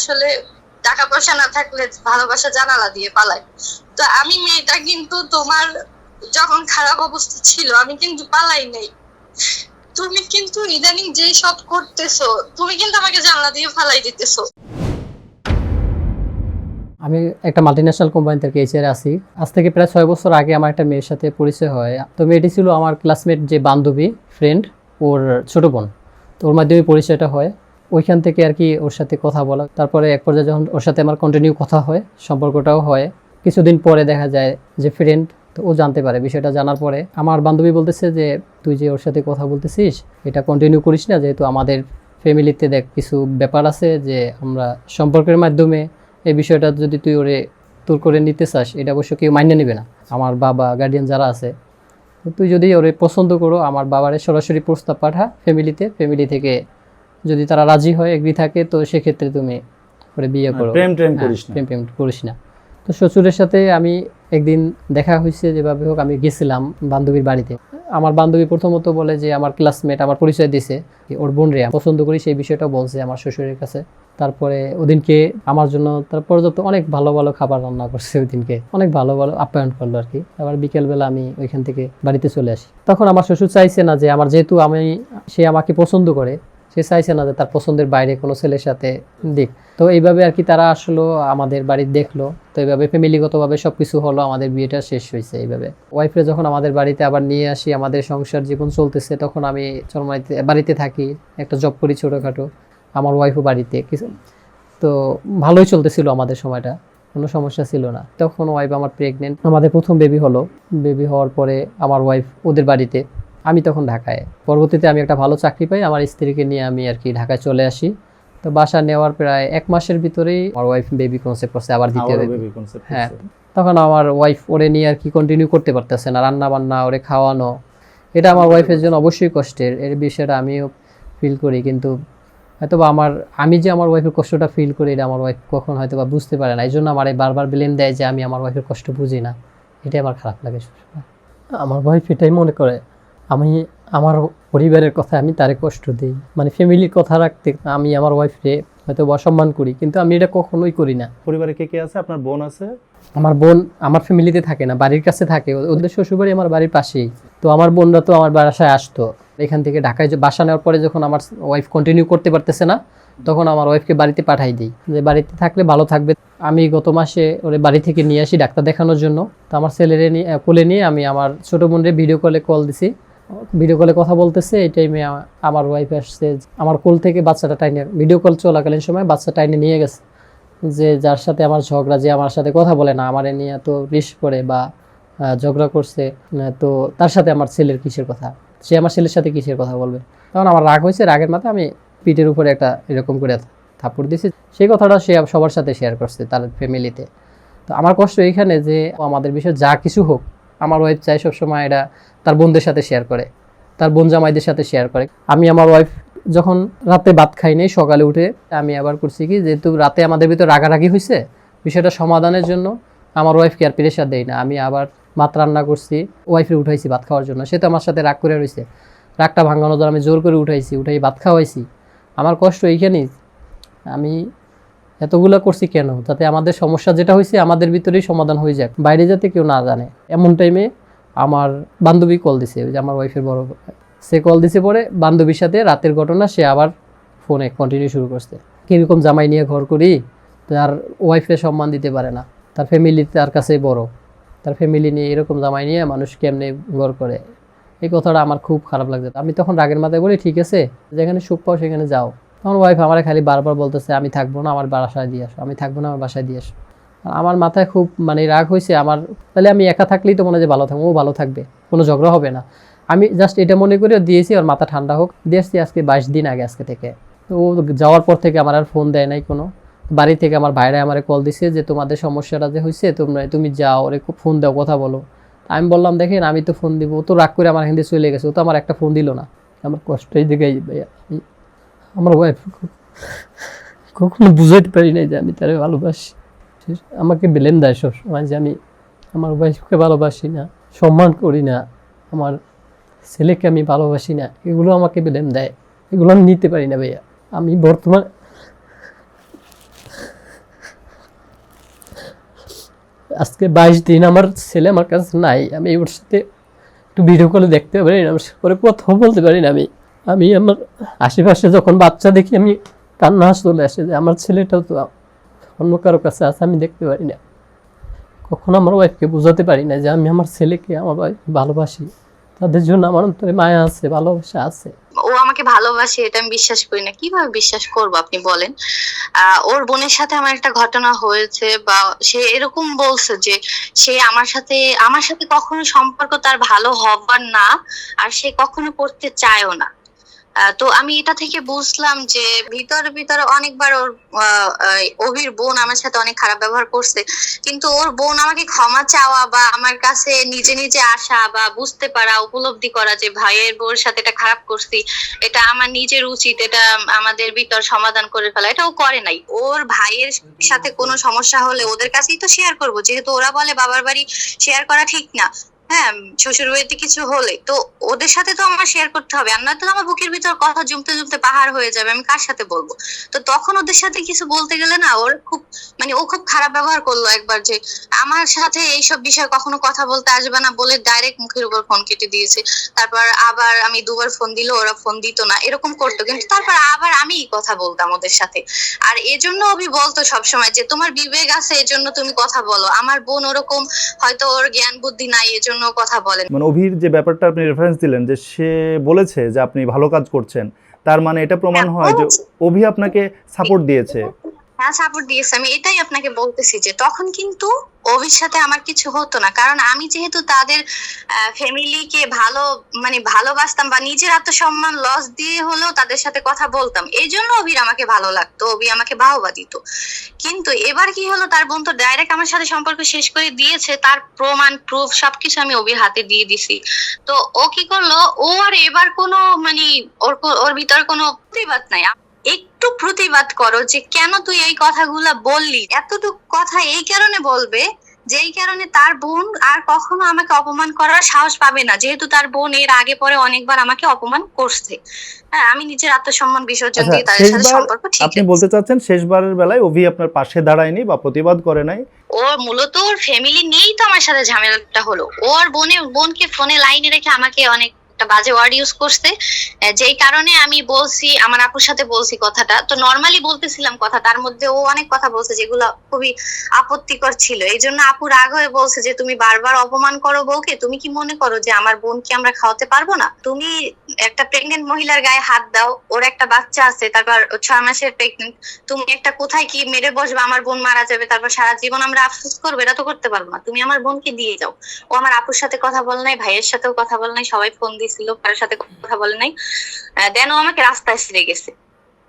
আসলে টাকা পয়সা না থাকলে ভালোবাসা জানালা দিয়ে পালায়। তো আমি মেয়েটা কিন্তু তোমার যখন খারাপ অবস্থা ছিল, আমি কিন্তু পালাই নাই। তুমি কিন্তু ইদানিং যেই সব করতেছো, তুমি কিন্তু আমাকে জানলা দিয়ে ফালাই দিতেছো। আমি একটা মাল্টিন্যাশনাল কোম্পানি থেকে এইচআর আছি। আজ থেকে প্রায় ছয় বছর আগে আমার একটা মেয়ের সাথে পরিচয় হয়। তো মেয়েটি ছিল আমার ক্লাসমেট যে বান্ধবী ফ্রেন্ড ওর ছোট বোন। তো ওর মাধ্যমে পরিচয়টা হয়। ওইখান থেকে আর কি ওর সাথে কথা বলা। তারপরে এক পর্যায়ে যখন ওর সাথে আমার কন্টিনিউ কথা হয়, সম্পর্কটাও হয়, কিছুদিন পরে দেখা যায় যে ফ্রেন্ড তো ও জানতে পারে বিষয়টা জানার পরে। আমার বান্ধবী বলতেছে যে, তুই যে ওর সাথে কথা বলতেছিস, এটা কন্টিনিউ করিস না, যেহেতু আমাদের ফ্যামিলিতে দেখ কিছু ব্যাপার আছে যে, আমরা সম্পর্কের মাধ্যমে এই বিষয়টা যদি তুই ওরে তোর করে নিতে চাস, এটা অবশ্য কেউ মান্য নেবে না। আমার বাবা গার্ডিয়ান যারা আছে তুই যদি ওরে পছন্দ করো, আমার বাবারে সরাসরি প্রস্তাব পাঠা ফ্যামিলিতে ফ্যামিলি থেকে যদি তারা রাজি হয় এগ্রি থাকে তো সেক্ষেত্রে তুমি ওরে বিয়ে করো। প্রেম প্রেম হ্যাঁ, করিস না। প্রেম প্রেম করিস না। তো শ্বশুরের সাথে আমি একদিন দেখা হয়েছে যেভাবে হোক আমি গেছিলাম বান্ধবীর বাড়িতে। আমার বান্ধবী প্রথমত বলে যে আমার ক্লাসমেট আমার পরিচয় দিছে ওর বোন রে পছন্দ করি সেই বিষয়টা বলছে আমার শ্বশুরের কাছে। তারপরে ওদিনকে আমার জন্য তার পর্যাপ্ত অনেক ভালো ভালো খাবার রান্না করছে ওই দিনকে অনেক ভালো ভালো আপ্যায়ন করল আর কি আবার বিকেলবেলা আমি ওইখান থেকে বাড়িতে চলে আসি। তখন আমার শ্বশুর চাইছে না যে আমার যেহেতু আমি সে আমাকে পছন্দ করে সে চাইছে না যে তার পছন্দের বাইরে কোনো ছেলের সাথে দিক। তো এইভাবে আর কি তারা আসলো, আমাদের বাড়ি দেখল। তো এইভাবে ফ্যামিলিগতভাবে সব কিছু হলো, আমাদের বিয়েটা শেষ হয়েছে এইভাবে। ওয়াইফরে যখন আমাদের বাড়িতে আবার নিয়ে আসি, আমাদের সংসার জীবন চলতেছে, তখন আমি চরমাইতে, বাড়িতে থাকি, একটা জব করি ছোটোখাটো, আমার ওয়াইফও বাড়িতে। কিছু, তো ভালোই চলতেছিল আমাদের সময়টা, কোনো সমস্যা ছিল না। তখন ওয়াইফ আমার প্রেগনেন্ট আমাদের প্রথম বেবি হলো। বেবি হওয়ার পরে আমার ওয়াইফ ওদের বাড়িতে। আমি তখন ঢাকায়। পরবর্তীতে আমি একটা ভালো চাকরি পাই আমার স্ত্রীকে নিয়ে আমি আর কি ঢাকায় চলে আসি। তো বাসা নেওয়ার প্রায় এক মাসের ভিতরেই আমার ওয়াইফ বেবি কনসেপ্ট করছে আবার দ্বিতীয় baby concept হ্যাঁ। তখন আমার ওয়াইফ ওরে নিয়ে আর কি কন্টিনিউ করতে পারতেছে না রান্না বান্না ওরে খাওয়ানো। এটা আমার ওয়াইফের জন্য অবশ্যই কষ্টের এর বিষয়টা আমিও ফিল করি। কিন্তু হয়তো বা আমার আমি যে আমার ওয়াইফের কষ্টটা ফিল করি এটা আমার ওয়াইফ কখন হয়তো বা বুঝতে পারে না। এই জন্য আমার বারবার ব্লেম দেয় যে আমি আমার ওয়াইফের কষ্ট বুঝি না। এটাই আমার খারাপ লাগে আমার ওয়াইফ এটাই মনে করে আমি আমার পরিবারের কথা আমি তারে কষ্ট দিই। মানে ফ্যামিলির কথা রাখতে আমি আমার ওয়াইফকে হয়তো অসম্মান করি কিন্তু আমি এটা কখনোই করি না। পরিবারে কে কে আছে? আপনার বোন আছে? আমার বোন আমার ফ্যামিলিতে থাকে না বাড়ির কাছে থাকে। ওদের শ্বশুরবাড়ি আমার বাড়ির পাশেই। তো আমার বোনরা তো আমার বাসায় আসতো। এখান থেকে ঢাকায় যে বাসা নেওয়ার পরে যখন আমার ওয়াইফ কন্টিনিউ করতে পারতেছে না তখন আমার ওয়াইফকে বাড়িতে পাঠাই দিই। যে বাড়িতে থাকলে ভালো থাকবে। আমি গত মাসে ওরে বাড়ি থেকে নিয়ে আসি ডাক্তার দেখানোর জন্য। তো আমার ছেলেরে নিয়ে কোলে নিয়ে আমি আমার ছোটো বোনরে ভিডিও কলে কল দিছি। ভিডিও কলে কথা বলতেছে, এই টাইমে আমার ওয়াইফ আসছে। আমার কোল থেকে বাচ্চাটা টাইনে ভিডিও কল চলাকালীন সময় বাচ্চা টাইনে নিয়ে গেছে। যে যার সাথে আমার ঝগড়া, যে আমার সাথে কথা বলে না, আমার নিয়ে তো রিস করে বা ঝগড়া করছে তো তার সাথে আমার ছেলের কিসের কথা? সে আমার ছেলের সাথে কিসের কথা বলবে? তখন আমার রাগ হয়েছে, রাগের মাথায় আমি পিঠের উপরে একটা এরকম করে থাপ্পড় দিয়েছি। সেই কথাটা সে সবার সাথে শেয়ার করছে তার ফ্যামিলিতে তো। আমার কষ্ট এইখানে যে আমাদের বিষয়ে যা কিছু হোক আমার ওয়াইফ চাই সবসময় এটা তার বোনদের সাথে শেয়ার করে, তার বোন জামাইদের সাথে শেয়ার করে। আমি আমার ওয়াইফ যখন রাতে ভাত খাই নাই, সকালে উঠে আমি আবার করছি কি, যেহেতু রাতে আমাদের ভিতর রাগারাগি হয়েছে বিষয়টা সমাধানের জন্য আমার ওয়াইফকে আর প্রেশার দেই না। আমি আবার ভাত রান্না করছি ওয়াইফে উঠাইছি ভাত খাওয়ার জন্য। সে তো আমার সাথে রাগ করে রয়েছে রাগটা ভাঙানোর জন্য আমি জোর করে উঠাইছি, উঠাই ভাত খাওয়াইছি। আমার কষ্ট এইখানেই। আমি এতগুলো করছি কেন? যাতে আমাদের সমস্যা যেটা হয়েছে আমাদের ভিতরেই সমাধান হয়ে যাক। বাইরে যাতে কেউ না জানে। এমন টাইমে আমার বান্ধবী কল দিছে, ওই যে আমার ওয়াইফের বড় সে কল দিছে পরে বান্ধবীর সাথে রাতের ঘটনা, সে আবার ফোনে কন্টিনিউ শুরু করছে। কীরকম জামাই নিয়ে ঘর করি, তার ওয়াইফে সম্মান দিতে পারে না। তার ফ্যামিলি তার কাছে বড়। তার ফ্যামিলি নিয়ে এরকম জামাই নিয়ে মানুষ কেমনে ঘর করে? এই কথাটা আমার খুব খারাপ লাগছে। আমি তখন রাগের মাথায় বলি, ঠিক আছে, যেখানে সুখ পাও সেখানে যাও। তখন ওয়াইফ আমার খালি বারবার বলতেছে, আমি থাকব না, আমার বাসায় দিয়ে আসো, আমি থাকব না, আমার বাসায় দিয়ে আসো। আর আমার মাথায় খুব মানে রাগ হয়েছে আমার তাহলে আমি একা থাকলেই তো মনে হয় ভালো থাকব, ও ভালো থাকবে, কোনো ঝগড়া হবে না। আমি জাস্ট এটা মনে করে দিয়েছি আর মাথা ঠান্ডা হোক, দিয়ে আজকে বাইশ দিন আগে আজকে থেকে। তো ও যাওয়ার পর থেকে আমার আর ফোন দেয় নাই কোনো। বাড়ি থেকে আমার ভাইরা আমার কল দিছে যে, তোমাদের সমস্যাটা যে হয়েছে তোমরা, তুমি যাও, ওরে ফোন দাও, কথা বলো। আমি বললাম, দেখেন, আমি তো ফোন দিব। তো রাগ করে আমার হিন্দি চলে গেছে, ও তো আমার একটা ফোন দিল না। আমার কষ্ট এই দিকে আমার ওয়াইফ কখনো বুঝাইতে পারি নাই যে আমি তারে ভালোবাসি। আমাকে ব্লেম দেয় সব সময় যে আমি আমার ওয়াইফকে ভালোবাসি না, সম্মান করি না, আমার ছেলেকে আমি ভালোবাসি না, এগুলো আমাকে ব্লেম দেয়। এগুলো আমি নিতে পারি না ভাইয়া। আমি বর্তমান আজকে বাইশ দিন আমার ছেলে আমার কাছে নাই, আমি ওর সাথে একটু ভিডিও কলে দেখতে পারি না পরে কথা বলতে পারি না আমি। আমি আমার আশেপাশে যখন বাচ্চা দেখি, আমি কান্না চলে আসে যে আমার ছেলেটাও তো অন্য কারও কাছে আছে, আমি দেখতে পারি না। কখনো আমার ওয়াইফকে বোঝাতে পারি না যে আমি আমার ছেলেকে, আমার ভালোবাসি। তাদের জন্য আমার অন্তরে মায়া আছে, ভালোবাসা আছে। ও আমাকে ভালোবাসে, এটা আমি বিশ্বাস করি না। কীভাবে বিশ্বাস করব আপনি বলেন? ওর বোনের সাথে আমার একটা ঘটনা হয়েছে বা সে এরকম বলছে যে সে আমার সাথে আমার সাথে কখনো সম্পর্ক তার ভালো হবার না, আর সে কখনো করতে চায়ও না। তো আমি এটা থেকে বুঝলাম যে ভিতর ভিতরে অনেকবার ওর অভির বোন আমার সাথে অনেক খারাপ ব্যবহার করছে। কিন্তু ওর বোন আমাকে ক্ষমা চাওয়া বা আমার কাছে নিজে নিজে আসা বা বুঝতে পারা, উপলব্ধি করা যে ভাইয়ের বোর সাথে এটা খারাপ করছি, এটা আমার নিজের উচিত, এটা আমাদের ভিতর সমাধান করে ফেলা এটাও করে নাই। ওর ভাইয়ের সাথে কোনো সমস্যা হলে ওদের কাছেই তো শেয়ার করব, যেহেতু ওরা বলে বাবার বাড়ি শেয়ার করা ঠিক না। হ্যাঁ শ্বশুর বাড়িতে কিছু হলে তো ওদের সাথে তো আমার শেয়ার করতে হবে। আর নয়তো আমার বুকের ভিতর কথা জমতে জমতে পাহাড় হয়ে যাবে, আমি কার সাথে বলব? তো তখন ওদের সাথে কিছু বলতে গেলে না, ওর খুব মানে ও খুব খারাপ ব্যবহার করল একবার যে, আমার সাথে এইসব বিষয়ে কখনো কথা বলতে আসবে না বলে ডাইরেক্ট মুখের উপর ফোন কেটে দিয়েছে। তারপর আবার আমি দুবার ফোন দিলে, ওরা ফোন দিত না, এরকম করতো। কিন্তু তারপর আবার আমি কথা বলতাম ওদের সাথে। আর এজন্য অভি বলতো সবসময় যে, তোমার বিবেক আছে, এজন্য তুমি কথা বলো। আমার বোন ওরকম হয়তো ওর জ্ঞান বুদ্ধি নাই, এজন্য ও কথা বলেন। মানে অভির যে ব্যাপারটা আপনি রেফারেন্স দিলেন যে সে বলেছে যে আপনি ভালো কাজ করছেন তার মানে এটা প্রমাণ হ্যাঁ, হয় যে। অভি আপনাকে সাপোর্ট দিয়েছে। হ্যাঁ সাপোর্ট দিয়েছে। আমি এটাই আপনাকে বলতেছি যে তখন কিন্তু অভির সাথে আমার কিছু হতো না। কারণ আমি যেহেতু তাদের ফ্যামিলিকে ভালো মানে ভালোবাসতাম বা নিজের আত্মসম্মান লস দিয়ে হলেও তাদের সাথে কথা বলতাম, এই জন্য অভির আমাকে ভালো লাগতো, অভি আমাকে বাহবা দিত। কিন্তু এবার কি হলো, তার বোন তো ডাইরেক্ট আমার সাথে সম্পর্ক শেষ করে দিয়েছে, তার প্রমাণ প্রুফ সবকিছু আমি অভির হাতে দিয়ে দিছি। তো ও কি করল, ও আর এবার কোনো মানে ওর ওর ভিতর কোনো প্রতিবাদ নাই। একটু প্রতিবাদ করো যে কেন তুই এই কথাগুলা বললি? এতটুকু কথা এই কারণে বলবে যেই কারণে তার বোন আর কখনো আমাকে অপমান করার সাহস পাবে না। যেহেতু তার বোন এর আগে পরে অনেকবার আমাকে অপমান করছে। হ্যাঁ আমি নিজের আত্মসম্মান বিসর্জন আচ্ছা দিয়ে তাদের সাথে সম্পর্ক ঠিক আপনি বলতে চাচ্ছেন শেষবারের বেলায় অভি আপনার পাশে দাঁড়ায়নি বা প্রতিবাদ করে নাই? ও মূলত ওর ফ্যামিলি নিয়েই তো আমার সাথে ঝামেলাটা হলো। ওর বোনে বোনকে ফোনে লাইনে রেখে আমাকে অনেক একটা বাজে ওয়ার্ড ইউজ করছে। যেই কারণে আমি বলছি, আমার আপুর সাথে বলছি কথাটা। তো নর্মালি বলতেছিলাম কথা, তার মধ্যে ও অনেক কথা বলছে যেগুলো খুবই আপত্তিকর ছিল। এই জন্য আপু রাগ হয়ে বলছে যে, তুমি বারবার অপমান করো বউকে, তুমি কি মনে করো যে, আমার বোনকে আমরা খাওয়াতে পারব না? তুমি একটা প্রেগনেন্ট মহিলার গায়ে হাত দাও, ওর একটা বাচ্চা আছে, তারপর ছয় মাসের প্রেগনেন্ট তুমি একটা কোথায় কি মেরে বসবে, আমার বোন মারা যাবে, তারপর সারা জীবন আমরা আফসোস করব, এটা তো করতে পারব না। তুমি আমার বোনকে দিয়ে যাও। ও আমার আপুর সাথে কথা বল নাই, ভাইয়ের সাথেও কথা বল নাই, সবাই ফোন দিছিল কারোর সাথে কথা বলে নাই। দেন ও আমাকে রাস্তায় ছেড়ে গেছে।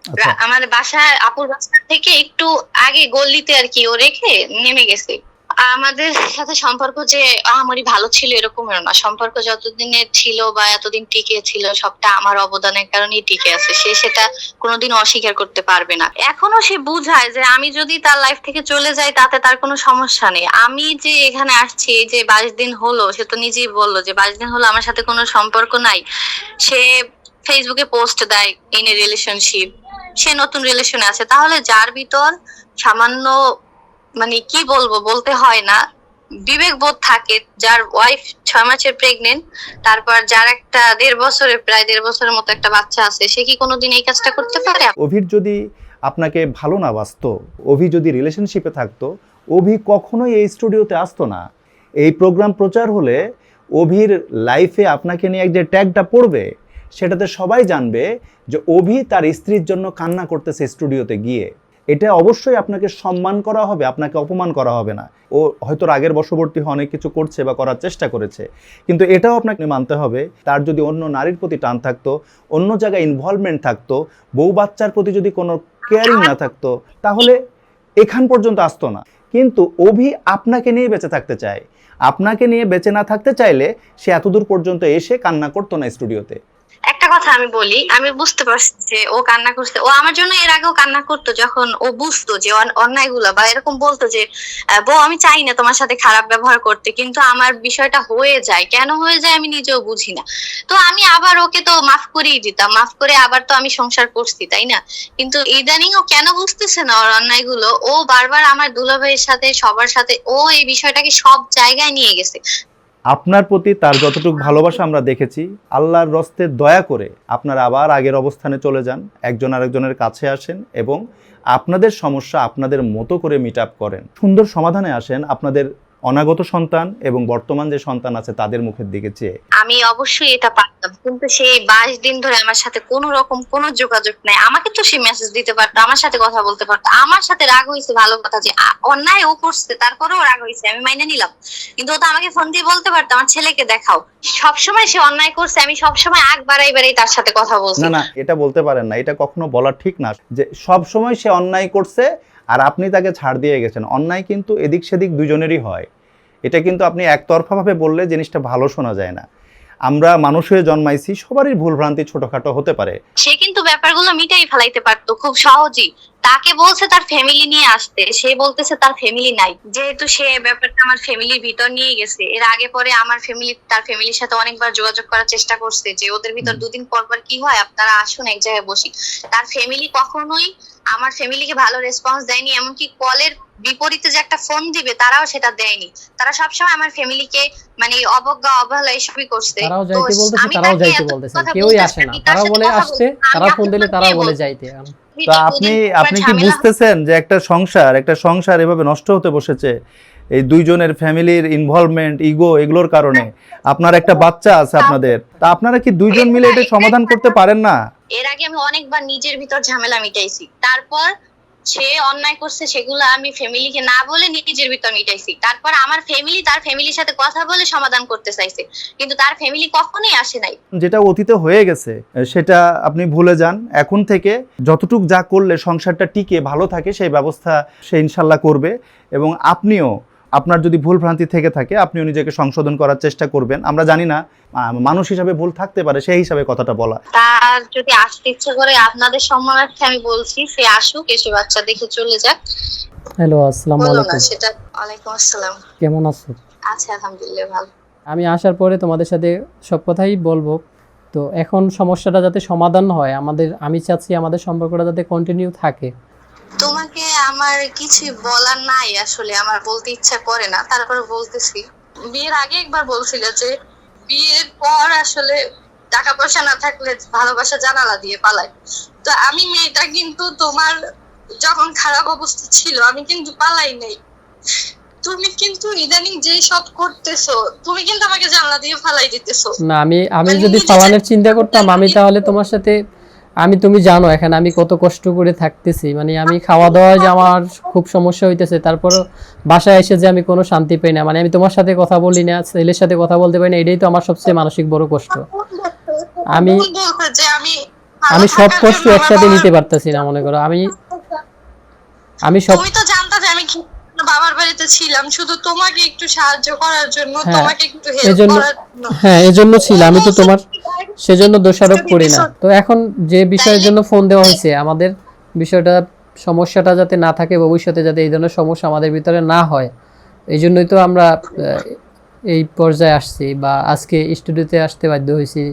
আমার রা- আমাদের বাসায় আপুর বাসা থেকে একটু আগে গল্লিতে আর কি ও রেখে নেমে গেছে। আমাদের সাথে সম্পর্ক যে আমারই ভালো ছিল এরকমের না। সম্পর্ক যতদিনের ছিল বা এতদিন টিকে ছিল, সবটা আমার অবদানের কারণেই টিকে আছে। সে সেটা কোনোদিন অস্বীকার করতে পারবে না। এখনও সে বুঝায় যে আমি যদি তার লাইফ থেকে চলে যাই, তাতে তার কোনো সমস্যা নেই। আমি যে এখানে আসছি যে বাইশ দিন হলো, সে তো নিজেই বলল যে বাইশ দিন হলো আমার সাথে কোনো সম্পর্ক নাই। সে ফেসবুকে পোস্ট দেয় ইন এ রিলেশনশিপ সে নতুন রিলেশনে আছে। তাহলে যার ভিতর সামান্য মানে কি বলব, বলতে হয় না। বিবেক বোধ থাকে যার ওয়াইফ ছয় মাসের প্রেগনেন্ট তারপর যার একটা দেড় বছরের, প্রায় দেড় বছরের মতো একটা বাচ্চা আছে, সে কি কোনোদিন এই কাজটা করতে পারে? অভির যদি আপনাকে ভালো না বাসতো, অভি যদি রিলেশনশিপে থাকতো, অভি কখনোই এই স্টুডিওতে আসতো না। এই প্রোগ্রাম প্রচার হলে অভির লাইফে আপনাকে নিয়ে এক যে ট্যাগটা পড়বে, সেটাতে সবাই জানবে যে অভি তার স্ত্রীর জন্য কান্না করতেছে স্টুডিওতে গিয়ে। এটা অবশ্যই আপনাকে সম্মান করা হবে, আপনাকে অপমান করা হবে না। ও হয়তো রাগের বশবর্তী অনেক কিছু করছে বা করার চেষ্টা করেছে। কিন্তু এটাও আপনাকে মানতে হবে, তার যদি অন্য নারীর প্রতি টান থাকতো, অন্য জায়গায় ইনভলভমেন্ট থাকতো, বউ বাচ্চার প্রতি যদি কোনো কেয়ারিং না থাকতো, তাহলে এখান পর্যন্ত আসতো না। কিন্তু অভি আপনাকে নিয়ে বেঁচে থাকতে চায়। আপনাকে নিয়ে বেঁচে না থাকতে চাইলে সে এতদূর পর্যন্ত এসে কান্না করতো না স্টুডিওতে একটা কথা আমি বলি, আমি বুঝতে পারছি যে ও কান্না করছে। ও আমার জন্য এর আগেও কান্না করতো, যখন ও বুঝতো যে অন্যায়গুলা বা এরকম বলতো যে বউ, আমি চাই না তোমার সাথে খারাপ ব্যবহার করতে, কিন্তু আমার বিষয়টা হয়ে যায়। কেন হয়ে যায় আমি নিজেও বুঝি না। তো আমি আবার ওকে তো মাফ করেই দিতাম। মাফ করে আবার তো আমি সংসার করছি, তাই না? কিন্তু ইদানিং ও কেন বুঝতেছে না ওর অন্যায়গুলো ও বারবার আমার দুলাভাইয়ের সাথে, সবার সাথে, ও এই বিষয়টাকে সব জায়গায় নিয়ে গেছে। আপনার প্রতি তার যতটুকু ভালোবাসা আমরা দেখেছি, আল্লাহর রস্তে দয়া করে আপনারা আবার আগের অবস্থানে চলে যান, একজন আরেকজনের কাছে আসেন এবং আপনাদের সমস্যা আপনাদের মতো করে মিট করেন। সুন্দর সমাধানে আসেন, আপনাদের অনাগত সন্তান এবং বর্তমান যে সন্তান আছে তাদের মুখের দিকে চেয়ে। আমি অবশ্যই এটা পারতাম কিন্তু সেই বাইশ দিন ধরে আমার সাথে কোনো রকম কোনো যোগাযোগ নাই। আমাকে তো সে মেসেজ দিতে পারতো আমার সাথে কথা বলতে পারতো। আমার সাথে রাগ হয়েছে ভালো কথা যে অন্যায় ও করছে তারপরেও রাগ হয়েছে আমি মাইনে নিলাম। কিন্তু ও তো আমাকে ফোন দিয়ে বলতে পারতো আমার ছেলেকে দেখাও। সবসময় সে অন্যায় করছে আমি সবসময় আগ বাড়াই বাড়াই তার সাথে কথা বলছি। না না এটা বলতে পারেন না এটা কখনো বলা ঠিক না। যে সবসময় সে অন্যায় করছে আর আপনি তাকে ছাড় দিয়ে গেছেন। অন্যায় কিন্তু এদিক সেদিক দুজনেরই হয়। এটা কিন্তু আপনি একতরফাভাবে বললে জিনিসটা ভালো শোনা যায় না। আমরা মানুষ হয়ে জন্মাইছি সবারই ভুলভ্রান্তি ছোটখাটো হতে পারে। সে কিন্তু ব্যাপারগুলো মিটাই ফেলাইতে পারতো খুব সহজেই। তাকে বলছে তার ফ্যামিলি নিয়ে আসতে সে বলতেছে তার ফ্যামিলি নাই। যেহেতু সে ব্যাপারটা আমার ফ্যামিলির ভিতর নিয়ে গেছে এর আগে পরে আমার ফ্যামিলি তার ফ্যামিলির সাথে অনেকবার যোগাযোগ করার চেষ্টা করছে যে ওদের ভিতর দুদিন পর পর কি হয় আপনারা আসুন এক জায়গায় বসি। তার ফ্যামিলি কখনোই আমার ফ্যামিলিকে ভালো রেসপন্স দেয়নি এমনকি কলের বিপরীতে যে একটা ফোন দিবে তারাও সেটা দেয়নি। তারা সবসময় আমার ফ্যামিলিকে মানে অবজ্ঞা অবহেলা এসবই করছে। তারাও যাইতে বলতেছে তারাও যাইতে বলতেছে। কেউই আসে না। তার তারাও বলে আসতে তারা ফোন দিলে তারাও বলে যাইতে। তো আপনি আপনি কি বুঝতেছেন যে একটা সংসার একটা সংসার এভাবে নষ্ট হতে বসেছে? এই দুইজনের ফ্যামিলির ইনভলভমেন্ট ইগো এগুলোর কারণে। আপনার একটা বাচ্চা আছে আপনাদের। তা আপনারা কি দুইজন মিলে এটা সমাধান করতে পারেন না? এর আগে আমি অনেকবার নিজের ভিতর ঝামেলা মিটাইছি। তারপর সে অন্যায় করছে সেগুলো আমি ফ্যামিলিকে না বলে নিজের ভিতর মিটাইছি। তারপর আমার ফ্যামিলি তার ফ্যামিলির সাথে কথা বলে সমাধান করতে চাইছে। কিন্তু তার ফ্যামিলি কখনোই আসে নাই। যেটা অতীতে হয়ে গেছে, সেটা আপনি ভুলে যান। এখন থেকে যতটুক যা করলে সংসারটা টিকে, ভালো থাকে, সেই ব্যবস্থা সে ইনশাল্লাহ করবে। এবং আপনিও আপনার যদি ভুল ভ্রান্তি থেকে থাকে আপনিও নিজেকে সংশোধন করার চেষ্টা করবেন। আমরা জানি না আহ, মানুষ হিসাবে ভুল থাকতে পারে সেই হিসাবে কথাটা বলা। তার যদি আসতে ইচ্ছে করে আপনাদের সম্মানার্থে আমি বলছি সে আসুক এসে বাচ্চা দেখে চলে যাক। হ্যালো আসসালামু আলাইকুম। সেটা ওয়ালাইকুম আসসালাম। কেমন আছো? আছে আলহামদুলিল্লাহ ভালো। আমি আসার পরে তোমাদের সাথে সব কথাই বলব। তো এখন সমস্যাটা যাতে সমাধান হয় আমাদের আমি চাচ্ছি আমাদের সম্পর্কটা যাতে কন্টিনিউ থাকে। আমার কিছু বলার নাই আসলে আমার বলতে ইচ্ছা করে না তারপরে বলতেছি। বিয়ের আগে একবার বলছিল যে বিয়ের পর আসলে টাকা পয়সা না থাকলে ভালোবাসা জানালা দিয়ে পালায়। তো আমি মেয়েটা কিন্তু তোমার যখন খারাপ অবস্থা ছিল আমি কিন্তু পালাই নাই। তুমি কিন্তু ইদানিং যে সব করতেছো তুমি কিন্তু আমাকে জানলা দিয়ে ফালাই দিতেছো। না আমি আমি মানে যদি ফালানের যা- চিন্তা করতাম আমি তাহলে তোমার সাথে আমি তুমি জানো এখানে আমি কত কষ্ট করে থাকতেছি। মানে আমি খাওয়া দাওয়ায় যে আমার খুব সমস্যা হইতেছে তারপর বাসায় এসে যে আমি কোনো শান্তি পাই না। মানে আমি তোমার সাথে কথা বলি না ছেলের সাথে কথা বলতে পারি না এটাই তো আমার সবচেয়ে মানসিক বড় কষ্ট। আমি- আমি সব কষ্ট একসাথে নিতে পারতেছি না মনে করো। আমি আমি সব তুমি তো জানতা যে আমি বাবার বাড়িতে ছিলাম শুধু তোমাকে একটু সাহায্য করার জন্য হ্যাঁ, তোমাকে একটু হেল্প করার জন্য। হ্যাঁ এজন্য ছিল আমি তো তোমার সেজন্য দোষারোপ করি না। তো এখন যে বিষয়ের জন্য ফোন দেওয়া হয়েছে আমাদের বিষয়টা সমস্যাটা যাতে না থাকে ভবিষ্যতে যাতে এই ধরনের সমস্যা আমাদের ভিতরে না হয় এই জন্যই তো আমরা এই পর্যায়ে আসছি বা আজকে স্টুডিওতে আসতে বাধ্য হয়েছি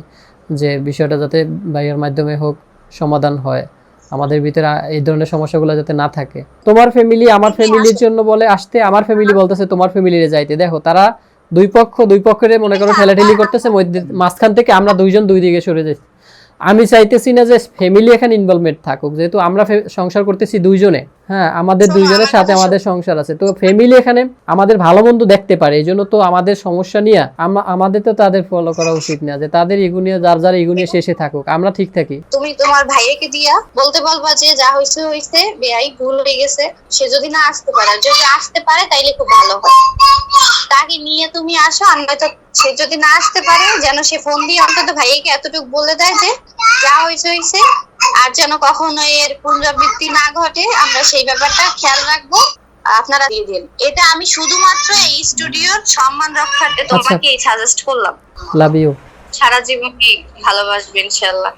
যে বিষয়টা যাতে বাইরের মাধ্যমে হোক সমাধান হয় আমাদের ভিতরে এই ধরনের সমস্যাগুলো যাতে না থাকে। তোমার ফ্যামিলি আমার ফ্যামিলির জন্য বলে আসতে আমার ফ্যামিলি বলতেছে তোমার ফ্যামিলিরে যাইতে। দেখো তারা দুই পক্ষ দুই পক্ষের মনে করো ঠেলাঠেলি করতেছে মাঝখান থেকে আমরা দুইজন দুই দিকে সরে যাচ্ছি আমি চাইতেছি না যে ফ্যামিলি এখানে ইনভলভমেন্ট থাকুক যেহেতু আমরা সংসার করতেছি দুইজনে। হ্যাঁ আমাদের দুইজনের সাথে আমাদের সংসার আছে। তো ফ্যামিলি এখানে আমাদের ভালো মন্দ দেখতে পারে এই জন্য তো আমাদের সমস্যা নিয়ে আমাদের তো তাদের ফলো করা উচিত না যে তাদের ইগু নিয়ে যার যার ইগু নিয়ে শেষে থাকুক আমরা ঠিক থাকি। তুমি তোমার ভাইয়াকে দিয়া বলতে বলবা যে যা হয়েছে হয়েছে বেআই ভুল হয়ে গেছে সে যদি না আসতে পারে যদি আসতে পারে তাইলে খুব ভালো হয়। তাকে নিয়ে তুমি আসো আর নয়তো সে যদি না আসতে পারে যেন সে ফোন দিয়ে অন্তত ভাইয়াকে এতটুকু বলে দেয় যে যা হয়েছে হয়েছে। আর যেন কখনো এর পুনরাবৃত্তি না ঘটে আমরা সেই ব্যাপারটা খেয়াল রাখব। আপনারা দিয়ে দিন। এটা আমি শুধুমাত্র এই স্টুডিওর সম্মান রক্ষার্থে তোমাকে সাজেস্ট করলাম। লাভ ইউ সারা জীবনই ভালোবাসবে ইনশাল্লাহ